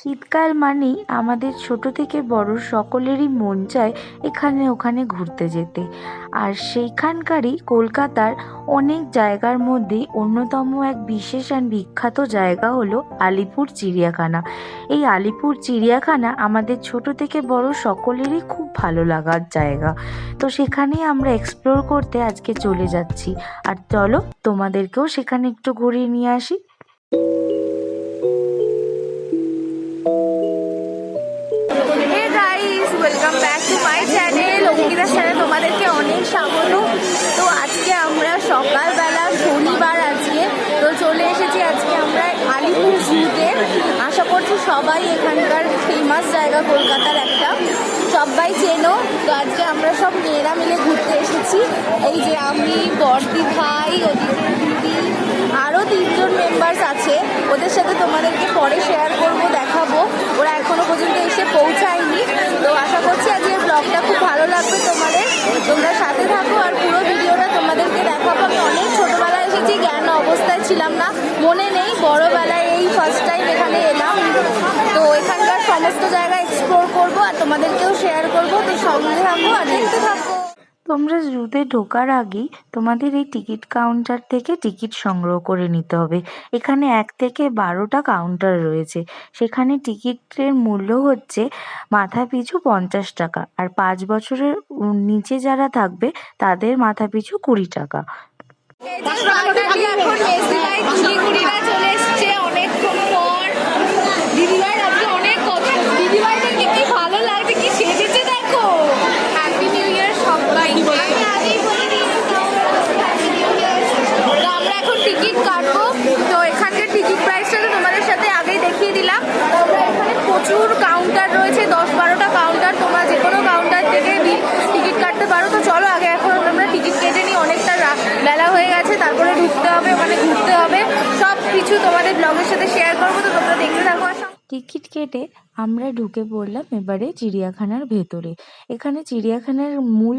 শীতকাল মানেই আমাদের ছোট থেকে বড় সকলেরই মন চায় এখানে ওখানে ঘুরতে যেতে। আর সেইখানকারই কলকাতার অনেক জায়গার মধ্যে অন্যতম এক বিশেষ আর বিখ্যাত জায়গা হলো আলিপুর চিড়িয়াখানা। এই আলিপুর চিড়িয়াখানা আমাদের ছোট থেকে বড় সকলেরই খুব ভালো লাগার জায়গা। তো সেখানেই আমরা এক্সপ্লোর করতে আজকে চলে যাচ্ছি। আর চলো তোমাদেরকেও সেখানে একটু ঘুরিয়ে নিয়ে আসি। মাই চ্যানেল অঙ্কিতার চ্যানেল তোমাদেরকে অনেক স্বাগত। তো আজকে আমরা সকালবেলা শনিবার আজকে, তো চলে এসেছি আজকে আমরা আলিপুর জুতে আশা করছি সবাই এখানকার ফেমাস জায়গা কলকাতার একটা। সবাই চেনো, তো আজকে আমরা সব মেয়েরা মিলে ঘুরতে এসেছি। এই যে আমি, বর্দি ভাই ওদিকে দিদি আরও তিনজন মেম্বার্স আছে। ওদের সাথে তোমাদেরকে পরে শেয়ার করব, দেখাবো। ওরা এখনও পর্যন্ত এসে পৌঁছায়নি। তো আশা করছি আজকে ব্লগটা খুব ভালো লাগবে তোমাদের। তোমরা সাথে থাকো আর পুরো ভিডিওটা তোমাদেরকে দেখাবো। আমি অনেক ছোটোবেলায় এসেছি, জ্ঞান অবস্থায় ছিলাম না। মনে নেই, বড়োবেলায় এই ফার্স্ট টাইম এখানে এলাম। তো এখানকার সমস্ত জায়গা এক্সপ্লোর করব আর তোমাদেরকেও শেয়ার করব। তো সঙ্গে থাকব আর দেখতে থাকো। তোমরা জুতে ঢোকার আগেই তোমাদের এই টিকিট কাউন্টার থেকে টিকিট সংগ্রহ করে নিতে হবে। এখানে এক থেকে বারোটা কাউন্টার রয়েছে। সেখানে টিকিটের মূল্য হচ্ছে মাথা পিছু পঞ্চাশ টাকা আর পাঁচ বছরের নিচে যারা থাকবে তাদের মাথা পিছু কুড়ি টাকা। দিদিভাই অনেক কষ্ট দিদিভাইদেরকে কি ভালো লাগছে কি সেজেছে দেখো হ্যাপি নিউ ইয়ার সবাই তো আমরা এখন টিকিট কাটবো তো এখানকার টিকিট প্রাইসটা তো তোমাদের সাথে আগেই দেখিয়ে দিলাম তো আমরা এখানে প্রচুর কাউন্টার রয়েছে দশ বারোটা কাউন্টার তোমরা যে কোনো কাউন্টার থেকে টিকিট কাটতে পারো তো চলো আগে এখন আমরা টিকিট কেটে নিই অনেকটা রা- বেলা হয়ে গেছে তারপরে ঢুকতে হবে ওখানে ঘুরতে হবে সব কিছু তোমাদের ব্লগের সাথে শেয়ার করব তো তোমরা দেখতে থাকো আর সব- টিকিট কেটে আমরা ঢুকে পড়লাম এবারে চিড়িয়াখানার ভেতরে। এখানে চিড়িয়াখানার মূল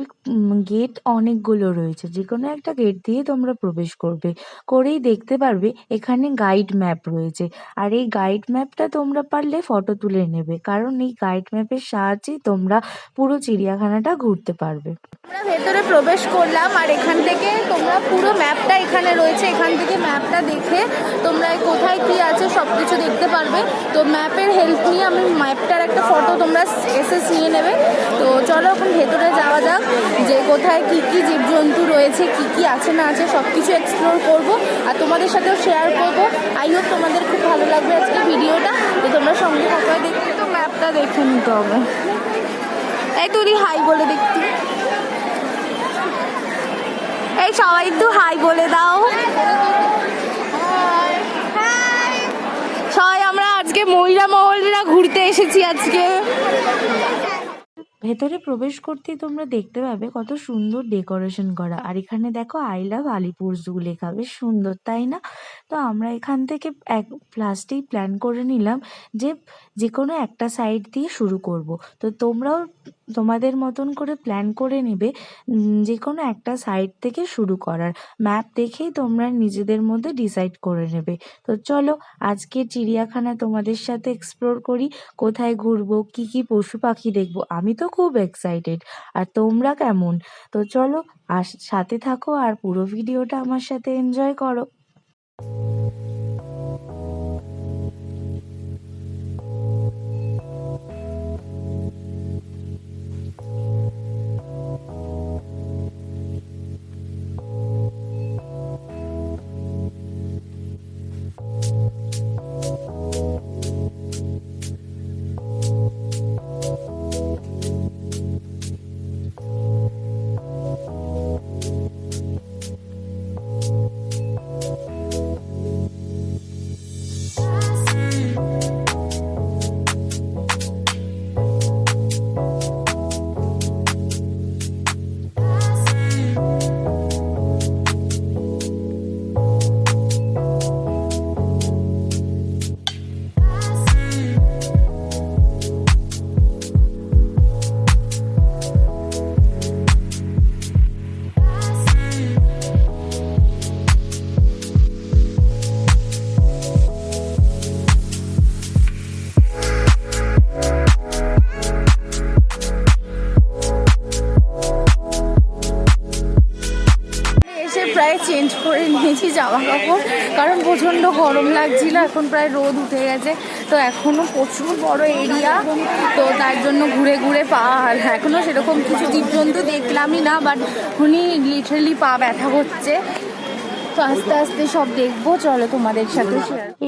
গেট অনেকগুলো রয়েছে। যে কোনো একটা গেট দিয়ে তোমরা প্রবেশ করবে। করেই দেখতে পারবে এখানে গাইড ম্যাপ রয়েছে। আর এই গাইড ম্যাপটা তোমরা পারলে ফটো তুলে নেবে। কারণ এই গাইড ম্যাপের সাহায্যেই তোমরা পুরো চিড়িয়াখানাটা ঘুরতে পারবে। আমরা ভেতরে প্রবেশ করলাম আর এখান থেকে তোমরা পুরো ম্যাপটা এখানে রয়েছে, এখান থেকে ম্যাপটা দেখে তোমরা কোথায় কি আছে সব কিছু দেখতে পারবে। তো ম্যাপের হেল্প নিয়ে আমি ম্যাপটার একটা ফটো তোমরা এসএস নিয়ে নেবে। তো চলো এখন ভেতরে যাওয়া যাক যে কোথায় কি কি জীবজন্তু রয়েছে, কি কি আছে না আছে সব কিছু এক্সপ্লোর করব আর তোমাদের সাথেও শেয়ার করব। আই হোপ তোমাদের খুব ভালো লাগবে আজকে ভিডিওটা। তো তোমরা সঙ্গে থাকো দেখতে তো ম্যাপটা দেখে নিতে হবে। এই তুই হাই বলে দেখতি এই সবাই একটু হাই বলে দাও। সবাই, আমরা আজকে মহিলা মহলরা ঘুরতে এসেছি আজকে। ভেতরে প্রবেশ করতেই তোমরা দেখতে পাবে কত সুন্দর ডেকোরেশন করা। আর এখানে দেখো আই লাভ আলিপুর জু লেখা, বেশ সুন্দর, তাই না? তো আমরা এখান থেকে এক ফার্স্টেই প্ল্যান করে নিলাম যে যে কোনো একটা সাইড দিয়ে শুরু করব। তো তোমরাও তোমাদের মতন করে প্ল্যান করে নেবে যে কোনো একটা সাইড থেকে শুরু করার। ম্যাপ দেখেই তোমরা নিজেদের মধ্যে ডিসাইড করে নেবে। তো চলো, আজকে চিড়িয়াখানা তোমাদের সাথে এক্সপ্লোর করি, কোথায় ঘুরবো, কি কি পশু পাখি দেখব। আমি তো খুব এক্সাইটেড আর তোমরা কেমন? তো চলো, আর সাথে থাকো আর পুরো ভিডিওটা আমার সাথে এনজয় করো। এখন প্রায় রোদ উঠে গেছে। তো এখনও প্রচুর বড় এরিয়া তো তার জন্য ঘুরে ঘুরে পা এখনও সেরকম কিছু জীবজন্তু দেখলামই না বাট উনি লিটারেলি পা ব্যথা হচ্ছে তো আস্তে আস্তে সব দেখব, চলো তোমাদের সাথে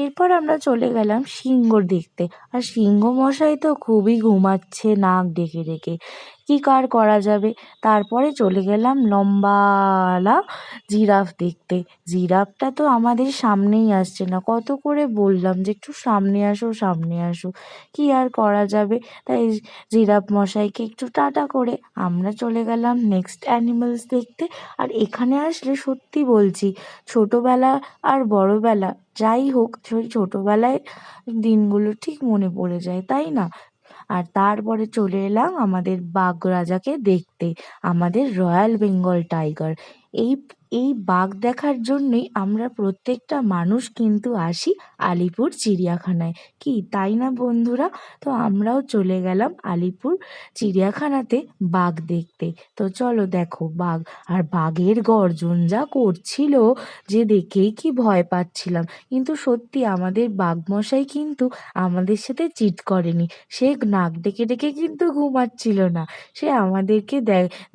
এরপর আমরা চলে গেলাম সিংহ দেখতে। আর সিংহ মশাই তো খুবই ঘুমাচ্ছে, নাক ডেকে ডেকে। কি কার করা যাবে? তারপরে চলে গেলাম লম্বালা জিরাফ দেখতে। জিরাফটা তো আমাদের সামনেই আসছে না। কত করে বললাম যে একটু সামনে আসো সামনে আসো। কি আর করা যাবে? তাই জিরাফ মশাইকে একটু টাটা করে আমরা চলে গেলাম নেক্সট অ্যানিমালস দেখতে। আর এখানে আসলে সত্যি বলছি, ছোটোবেলা আর বড়বেলা, যাই হোক ছোটবেলায় দিনগুলো ঠিক মনে পড়ে যায়, তাই না? আর তারপরে চলে এলাম আমাদের বাঘ রাজাকে দেখতে আমাদের রয়্যাল বেঙ্গল টাইগার। এই এই বাঘ দেখার জন্যই আমরা প্রত্যেকটা মানুষ কিন্তু আসি আলিপুর চিড়িয়াখানায়। কি, তাই না বন্ধুরা? তো আমরাও চলে গেলাম আলিপুর চিড়িয়াখানাতে বাঘ দেখতে। তো চলো দেখো বাঘ। আর বাঘের গর্জন যা করছিল যে দেখেই কি ভয় পাচ্ছিলাম। কিন্তু সত্যি আমাদের বাঘমশাই কিন্তু আমাদের সাথে চিট করেনি। সে নাক ডেকে ডেকে কিন্তু ঘুমাচ্ছিল না। সে আমাদেরকে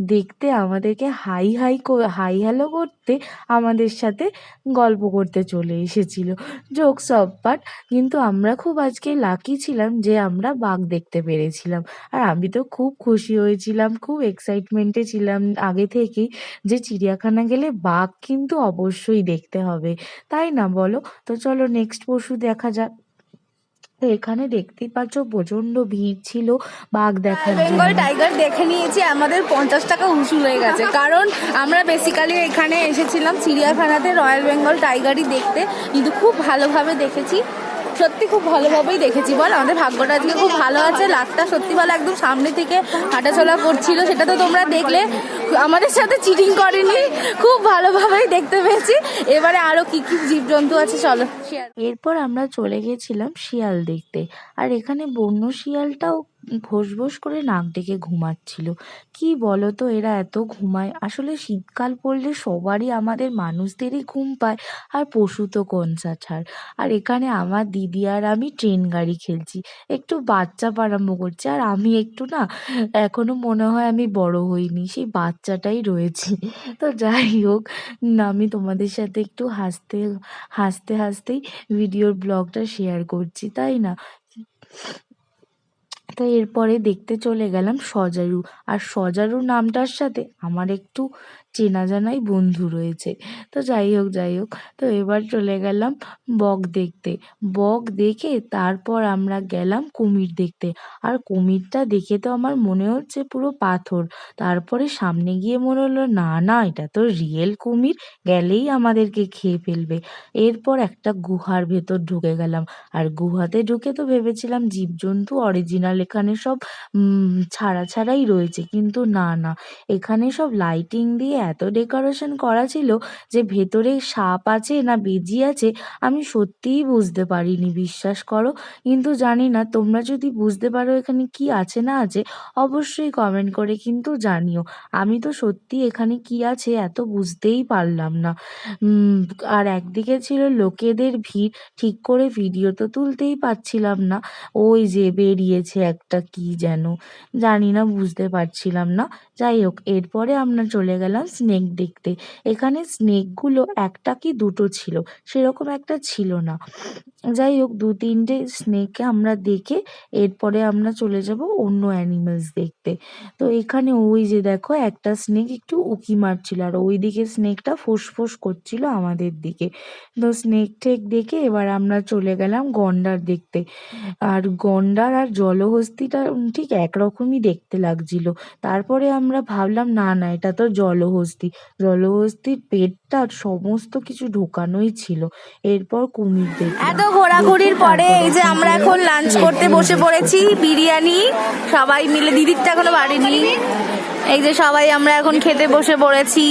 দেখতে আমাদেরকে হাই হাই হাই হ্যালো আমাদের সাথে গল্প করতে চলে এসেছিল। জোক সব বাট কিন্তু আমরা খুব আজকে লাকি ছিলাম যে আমরা বাঘ দেখতে পেরেছিলাম। আর আমি তো খুব খুশি হয়েছিলাম, খুব এক্সাইটমেন্টে ছিলাম আগে থেকেই যে চিড়িয়াখানা গেলে বাঘ কিন্তু অবশ্যই দেখতে হবে। তাই না বলো? তো চলো নেক্সট পশু দেখা যাক। তো এখানে দেখতে পাচ্ছ প্রচণ্ড ভিড় ছিল বাঘ দেখার বেঙ্গল টাইগার দেখে নিয়েছি আমাদের পঞ্চাশ টাকা উসুল হয়ে গেছে। কারণ আমরা বেসিক্যালি এখানে এসেছিলাম চিড়িয়াখানাতে রয়্যাল বেঙ্গল টাইগারই দেখতে। কিন্তু খুব ভালোভাবে দেখেছি। সত্যি খুব ভালোভাবেই দেখেছি। বল, আমাদের ভাগ্যটা আজকে খুব ভালো আছে। লাটটা সত্যি ভালো একদম সামনে থেকে হাঁটাচলা করছিল। সেটা তো তোমরা দেখলে। আমাদের সাথে চিটিং করেনি। খুব ভালোভাবেই দেখতে পেয়েছি। এবারে আরও কি কি জীবজন্তু আছে, চলো। এরপর আমরা চলে গেছিলাম শিয়াল দেখতে। আর এখানে বন্য শিয়ালটাও ভোস ভোস করে নাক ডেকে ঘুমাচ্ছিল। কি বলো তো এরা এত ঘুমায়। আসলে শীতকাল পড়লে সবারই আমাদের মানুষদেরই ঘুম পায়, আর পশু তো কনসা ছাড়। আর এখানে আমার দিদি আর আমি ট্রেন গাড়ি খেলছি। একটু বাচ্চা পারাম্ভ করছি, আর আমি একটু না, এখনও মনে হয় আমি বড় হইনি, সেই বাচ্চাটাই রয়েছে। তো যাই হোক, আমি তোমাদের সাথে একটু হাসতে হাসতে, হাসতেই ভিডিওর ব্লগটা শেয়ার করছি, তাই না? তো এরপরে দেখতে চলে গেলাম সজারু। আর সজারু নামটার সাথে আমার একটু চেনা জানাই বন্ধু রয়েছে। তো যাই হোক যাই হোক, তো এবার চলে গেলাম বক দেখতে। বক দেখে তারপর আমরা গেলাম কুমির দেখতে। আর কুমিরটা দেখে তো আমার মনে হচ্ছে পুরো পাথর। তারপরে সামনে গিয়ে মনে হলো, না না, এটা তো রিয়েল কুমির। গেলেই আমাদেরকে খেয়ে ফেলবে। এরপর একটা গুহার ভেতর ঢুকে গেলাম। আর গুহাতে ঢুকে তো ভেবেছিলাম জীবজন্তু অরিজিনাল এখানে সব ছাড়া ছাড়াই রয়েছে। কিন্তু না না, এখানে সব লাইটিং দিয়ে এত ডেকোরেশন করা ছিল যে ভেতরে সাপ আছে না বেজি আছে, আমি সত্যিই বুঝতে পারিনি, বিশ্বাস করো। কিন্তু জানি না, তোমরা যদি বুঝতে পারো এখানে কি আছে না আছে, অবশ্যই কমেন্ট করে কিন্তু জানিও। আমি তো সত্যি এখানে কি আছে এত বুঝতেই পারলাম না। আর একদিকে ছিল লোকেদের ভিড়, ঠিক করে ভিডিও তো তুলতেই পারছিলাম না। ওই যে বেরিয়েছে একটা কি যেন, জানি না, বুঝতে পারছিলাম না। যাই হোক, এরপরে আমরা চলে গেলাম স্নেক দেখতে। এখানে স্নেকগুলো একটা কি দুটো ছিল, সেরকম একটা ছিল না। যাই হোক, দু তিনটে স্নেককে আমরা দেখে এরপরে আমরা চলে যাব অন্য অ্যানিমালস দেখতে। তো এখানে ওই যে দেখো, একটা স্নেক একটু উকি মারছিল, আর ওই দিকে স্নেকটা ফোঁস করছিল আমাদের দিকে। তো স্নেক ঠেক দেখে এবার আমরা চলে গেলাম গন্ডার দেখতে। আর গন্ডার আর জলহস্তিটা ঠিক একরকমই দেখতে লাগছিল। তারপরে আমরা ভাবলাম, না না, এটা তো জলহস্তি জলহস্তির পেটটা সমস্ত কিছু ঢোকানোই ছিল। এরপর কুমির এত ঘোরাঘুরির পরে এই যে আমরা এখন লাঞ্চ করতে বসে পড়েছি বিরিয়ানি। সবাই মিলে দিদিরটা এখনও বাড়িনি এই যে সবাই আমরা এখন খেতে বসে পড়েছি।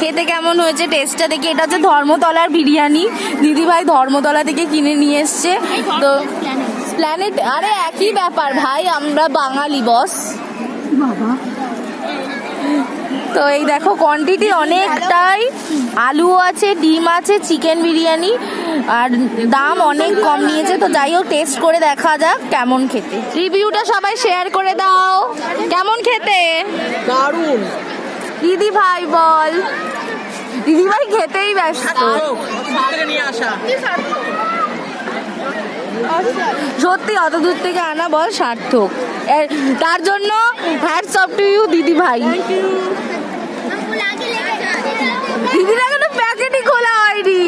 খেতে কেমন হয়েছে টেস্টটা দেখি। এটা হচ্ছে ধর্মতলার বিরিয়ানি। দিদিভাই ধর্মতলা থেকে কিনে নিয়ে এসছে। তো প্ল্যানেট আরে একই ব্যাপার ভাই আমরা বাঙালি বস তো এই দেখো কোয়ান্টিটি অনেকটাই। আলু আছে ডিম আছে চিকেন বিরিয়ানি। আর দাম অনেক কম নিয়েছে তো যাই হোক টেস্ট করে দেখা যাক কেমন খেতে। রিভিউটা সবাই শেয়ার করে দাও। কেমন খেতে? দারুণ। দিদি ভাই বল। দিদি ভাই খেতেই ব্যস্ত। নিয়ে আসা। সত্যি অত দূর থেকে আনা বল সার্থক। তার জন্য হ্যাটস অফ টু ইউ দিদি ভাই। দিদির এখনও প্যাকেটই খোলা হয়নি।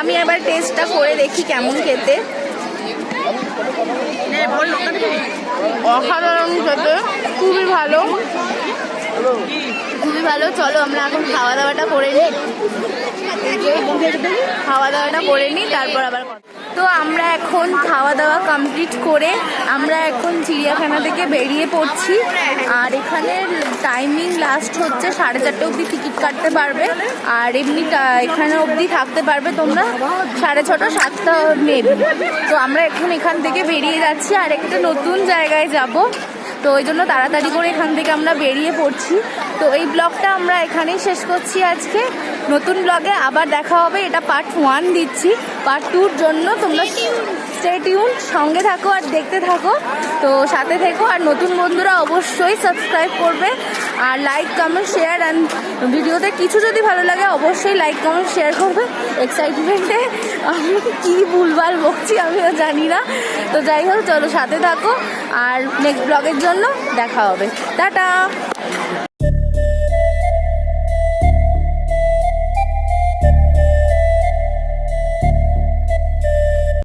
আমি এবার টেস্টটা করে দেখি কেমন খেতে। অসাধারণ খেতে। খুবই ভালো। খুবই ভালো চলো আমরা এখন খাওয়া দাওয়াটা করে নিই। খাওয়া দাওয়াটা করে নিই, তারপর আবার তো আমরা এখন খাওয়া দাওয়া কমপ্লিট করে আমরা এখন চিড়িয়াখানা থেকে বেরিয়ে পড়ছি। আর এখানে টাইমিং লাস্ট হচ্ছে সাড়ে চারটে অবধি টিকিট কাটতে পারবে। আর এমনি এখানে অবধি থাকতে পারবে তোমরা সাড়ে ছটা, সাতটা মেবি তো আমরা এখন এখান থেকে বেরিয়ে যাচ্ছি আর একটা নতুন জায়গায় যাব। তো ওই জন্য তাড়াতাড়ি করে এখান থেকে আমরা বেরিয়ে পড়ছি। তো এই ব্লগটা আমরা এখানেই শেষ করছি আজকে। নতুন ব্লগে আবার দেখা হবে। এটা পার্ট ওয়ান দিচ্ছি। পার্ট টুর জন্য তোমরা স্টে টিউন সঙ্গে থাকো আর দেখতে থাকো। তো সাথে থেকো আর নতুন বন্ধুরা অবশ্যই সাবস্ক্রাইব করবে। আর লাইক কমেন্ট শেয়ার অ্যান্ড ভিডিওতে কিছু যদি ভালো লাগে অবশ্যই লাইক কমেন্ট শেয়ার করবে। এক্সাইটমেন্টে আমি কী ভুলভাল বকছি আমিও জানি না। তো যাই হোক চলো সাথে থাকো। আর নেক্সট ব্লগের জন্য দেখা হবে। টাটা!